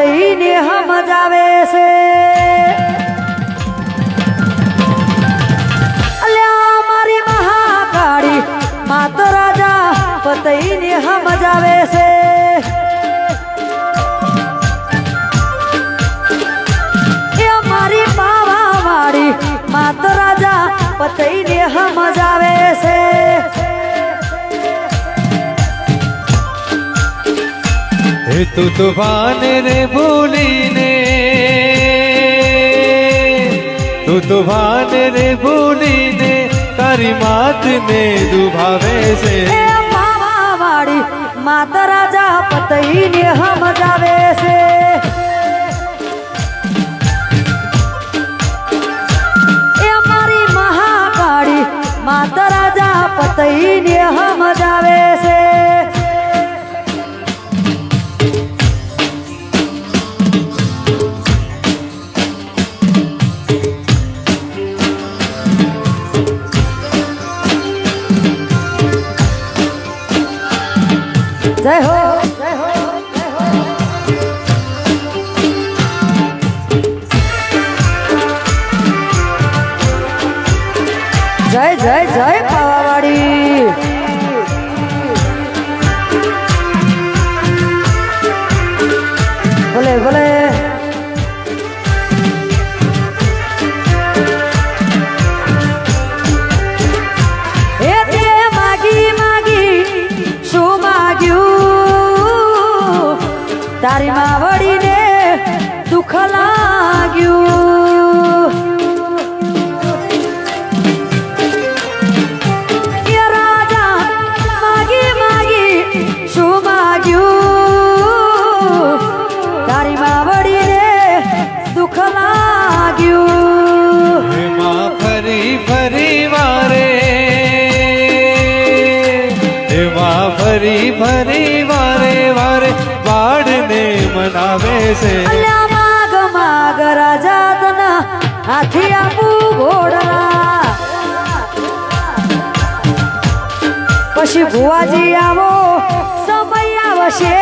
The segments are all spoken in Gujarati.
પતઈને સમજાવે છે. મારી મહાકાળી માત રાજા પતઈને સમજાવે છે. મારી પાવા વાળી માત રાજા પતઈને સમજાવે તું તૂફાન રે ભૂલીને, તું તુફાન રે ભૂલીને તારી માતને દુભાવે છે. પાવા વાળી માત રાજા પતઈને સમજાવે છે. એ મારી મહાકાળી માત રાજા પતઈને સમજાવે જય જય મનાવે છે. માગ માગ રાજા તના હાથી આપું ઘોડા પછી ભુવાજી આવો સમય આવશે.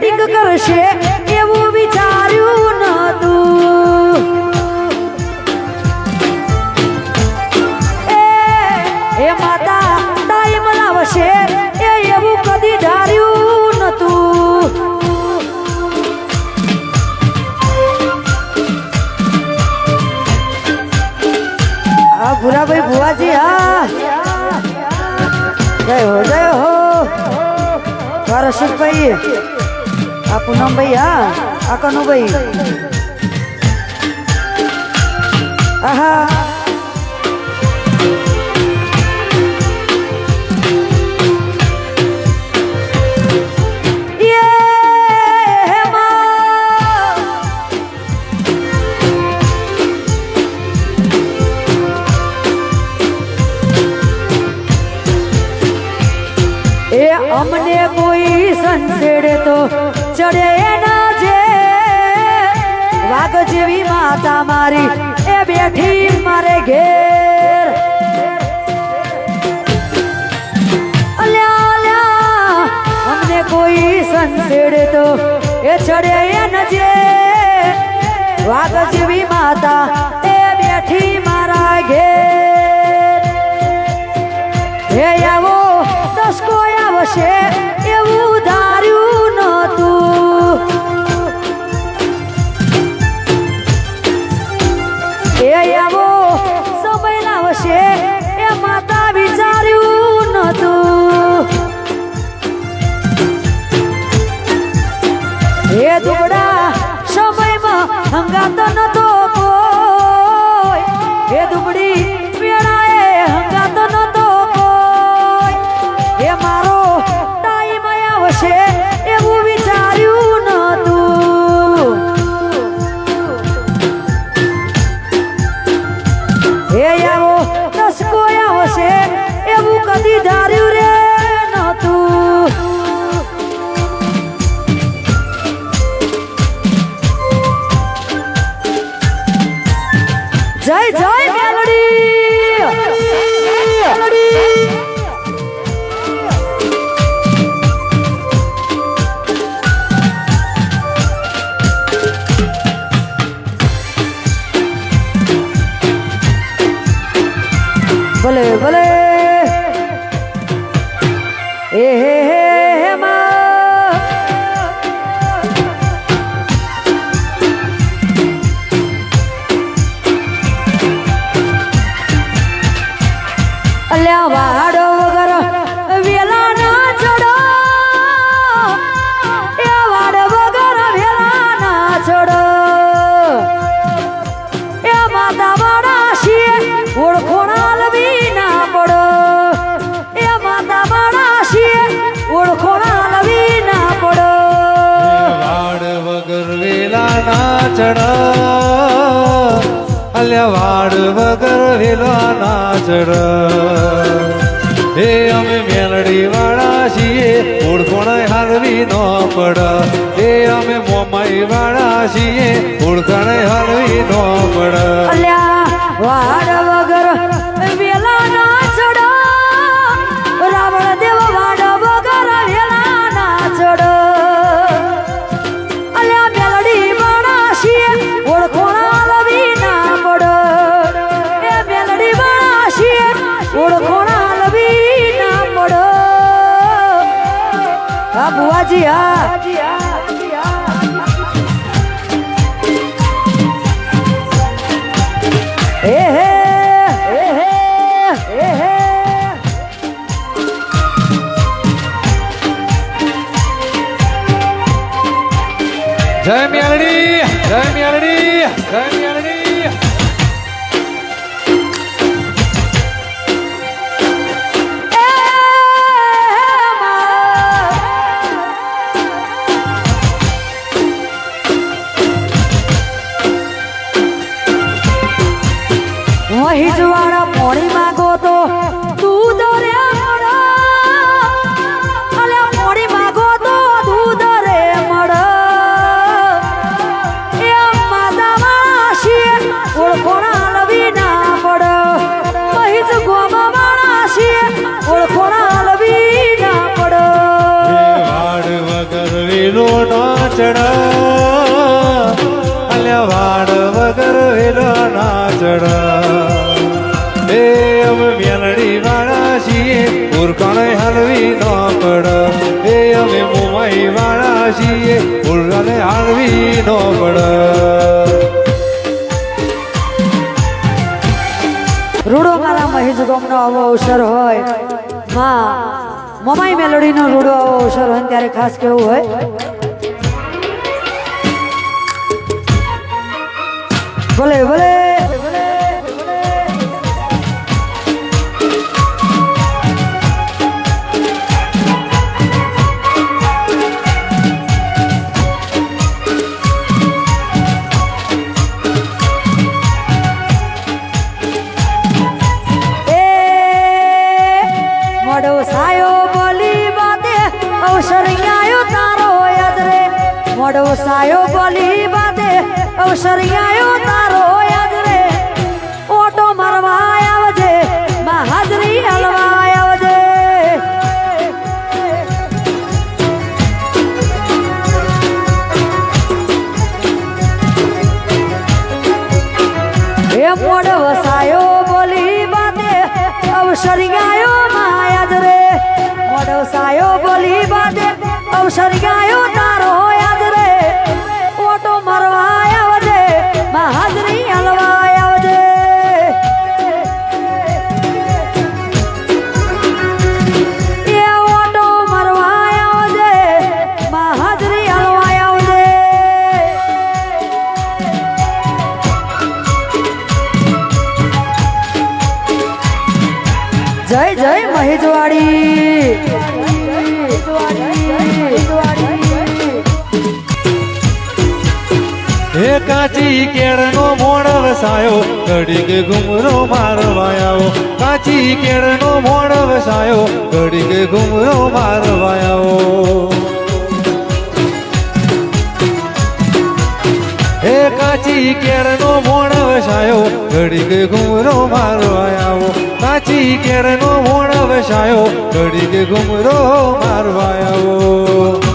વેટિંગ કરશે એવું વિચાર્યું નતું એ માતા ટાઈમ લાવશે એ એવું કદી ધાર્યું નતું આ ભૂરાભાઈ ભુવાજી, હા. જય હો જય હો. મારા પૂનમભાઈ હા આ કનુભાઈ આહા. તો એ ચડે એ જે વાઘ જેવી માતા એ બેઠી મારા ઘેર. હે આવો, દસકો આવશે. Valeu, valeu! નાચડ અલ્યા વાડ વગર વેલા નાચડ એ અમે મેલડી વાળા છીએ ઓળખોણ હાલવી ન પડ. એ અમે મોમાઈ વાળા છીએ ઓળખાણ હાલવી ન પડ. હા બુવાજી હા. હે હે જય મેલડી નાચડ અલ્યા વાડ વગર ના નાચડ એ અમે મેલડી વાળા છીએ ઓળખાણ હલવી ન પડ એ અમે મુંબઈ વાળા છીએ ઓળખાણ હલવી ન પડ રૂડો મારા મહેશ ગોમનો આવો અવસર હોય. માં, મમાઈ મેલોડીનો રૂડો આવો અવસર હોય ત્યારે ખાસ કેવું હોય? ભલે ભલે. અવસર આયો તારો યાદ રે સાયો બોલી બાતે અવસર આયો અવસર ગાયો માયાદ રે મોડ વસાયો બોલી બાતે અવસર ગાયો તારો કાચી કેળનો મોણ વસાયો. ઘડીક ઘુમરો મારવાયાઓ કાચી કેળનો મોણ વસાયો. ઘડીક ઘુમરો મારવાયાઓ હે કાચી કેળનો મોણ વસાયો. ઘડીક ઘુમરો મારવાયાઓ કાચી કેળનો મોણ વસાયો. ઘડીક ઘુમરો મારવાયાઓ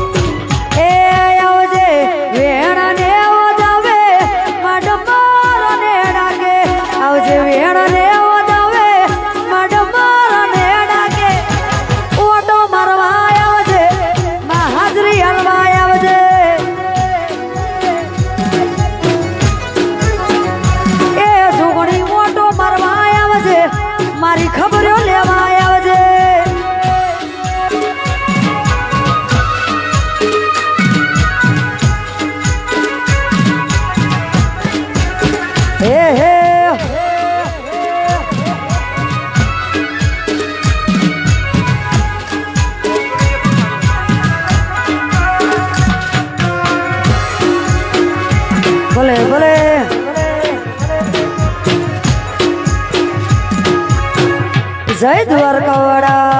જય દ્વારકાવાડા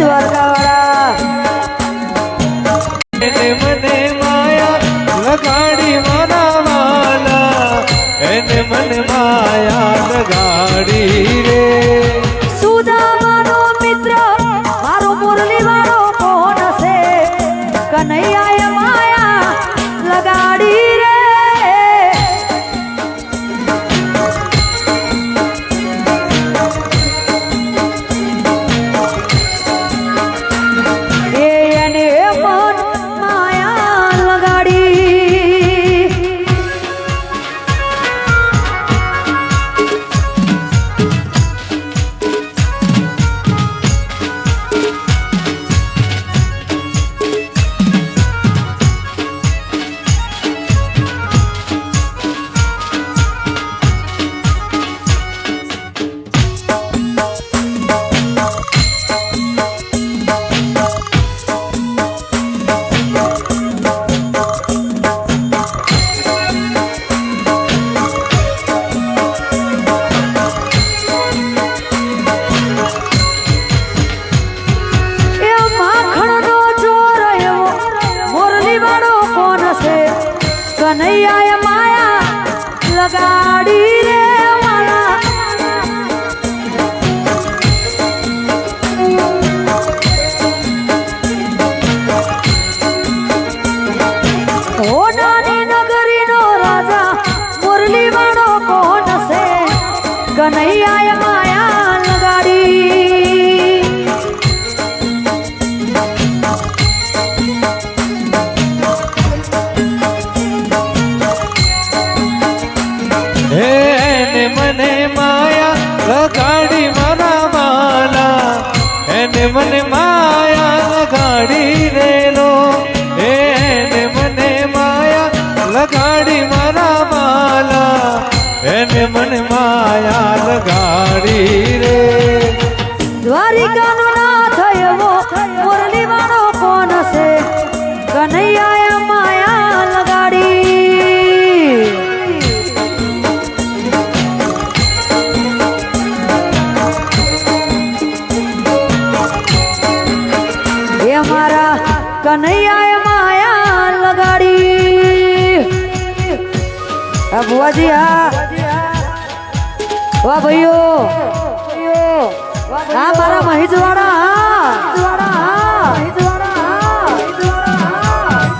找到了 મને માયા લગાડી મારા માલા. એને મને હા